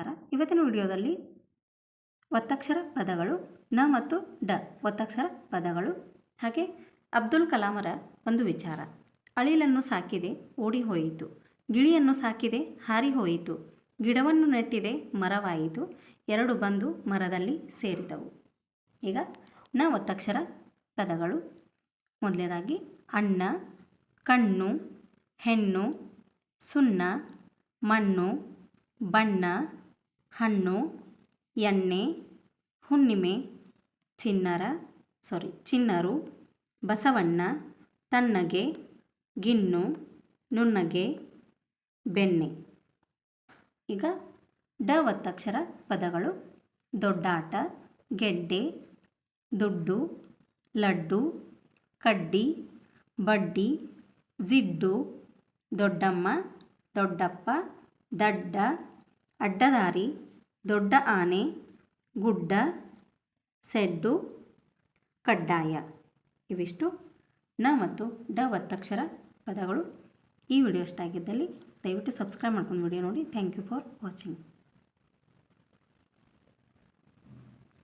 ನಮಸ್ಕಾರ ಇವತ್ತಿನ ವಿಡಿಯೋದಲ್ಲಿ ಒತ್ತಕ್ಷರ ಪದಗಳು ನ ಮತ್ತು ಡ. ಒತ್ತಕ್ಷರ ಪದಗಳು. ಹಾಗೆ ಅಬ್ದುಲ್ ಕಲಾಮರ ಒಂದು ವಿಚಾರ. ಅಳಿಲನ್ನು ಸಾಕಿದೆ ಓಡಿ ಹೋಯಿತು ಗಿಳಿಯನ್ನು ಸಾಕಿದೆ ಹಾರಿ ಹೋಯಿತು ಗಿಡವನ್ನು ನೆಟ್ಟಿದೆ, ಮರವಾಯಿತು. ಎರಡು ಬಂದು ಮರದಲ್ಲಿ ಸೇರಿದವು. ಈಗ ನ ಒತ್ತಕ್ಷರ ಪದಗಳು. ಮೊದಲನೇದಾಗಿ ಅಣ್ಣ, ಕಣ್ಣು, ಹೆಣ್ಣು, ಸುಣ್ಣ, ಮಣ್ಣು, ಬಣ್ಣ ಹಣ್ಣು, ಎಣ್ಣೆ, ಹುಣ್ಣಿಮೆ ಚಿನ್ನರ ಸಾರಿ ಚಿನ್ನರು ಬಸವಣ್ಣ, ತಣ್ಣಗೆ ಗಿನ್ನು ನುಣ್ಣಗೆ, ಬೆಣ್ಣೆ. ಈಗ ಡ ಒತ್ತಕ್ಷರ ಪದಗಳು. ದೊಡ್ಡಾಟ, ಗೆಡ್ಡೆ, ದುಡ್ಡು, ಲಡ್ಡು, ಕಡ್ಡಿ, ಬಡ್ಡಿ, ಜಿಡ್ಡು, ದೊಡ್ಡಮ್ಮ, ದೊಡ್ಡಪ್ಪ, ದಡ್ಡ, ಅಡ್ಡದಾರಿ. ದೊಡ್ಡ ಆನೆ, ಗುಡ್ಡ, ಸೆಡ್ಡು, ಕಡ್ಡಾಯ. ಇವಿಷ್ಟು. ನ ಮತ್ತು ಡ ಒತ್ತಕ್ಷರ ಪದಗಳು ಈ ವಿಡಿಯೋ ಇಷ್ಟ ಆಗಿದ್ದಲ್ಲಿ ದಯವಿಟ್ಟು ಸಬ್ಸ್ಕ್ರೈಬ್ ಮಾಡ್ಕೊಂಡು ವಿಡಿಯೋ ನೋಡಿ. Thank you for watching